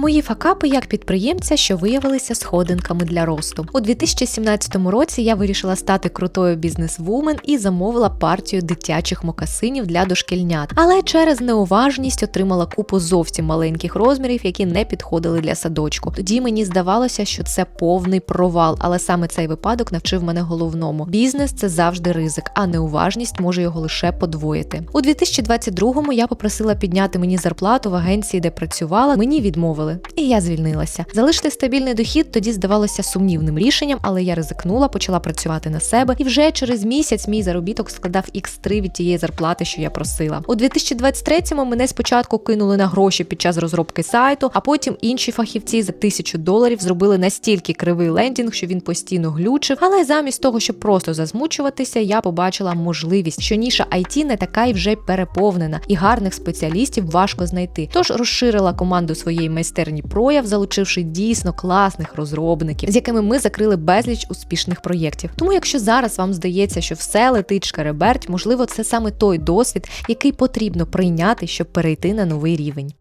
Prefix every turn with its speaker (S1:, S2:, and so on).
S1: Мої факапи як підприємця, що виявилися сходинками для росту. У 2017 році я вирішила стати крутою бізнес-вумен і замовила партію дитячих мокасинів для дошкільнят. Але через неуважність отримала купу зовсім маленьких розмірів, які не підходили для садочку. Тоді мені здавалося, що це повний провал, але саме цей випадок навчив мене головному: бізнес це завжди ризик, а неуважність може його лише подвоїти. У 2022-му я попросила підняти мені зарплату в агенції, де працювала. Мені відмовили, і я звільнилася. Залишити стабільний дохід тоді здавалося сумнівним рішенням, але я ризикнула, почала працювати на себе, і вже через місяць мій заробіток складав x3 від тієї зарплати, що я просила. У 2023-му мене спочатку кинули на гроші під час розробки сайту, а потім інші фахівці за тисячу доларів зробили настільки кривий лендінг, що він постійно глючив. Але замість того, щоб просто засмучуватися, я побачила можливість, що ніша IT не така й вже переповнена, і гарних спеціалістів важко знайти. Тож розширила команду своєї майстерні прояв, залучивши дійсно класних розробників, з якими ми закрили безліч успішних проєктів. Тому, якщо зараз вам здається, що все летить шкереберть, можливо, це саме той досвід, який потрібно прийняти, щоб перейти на новий рівень.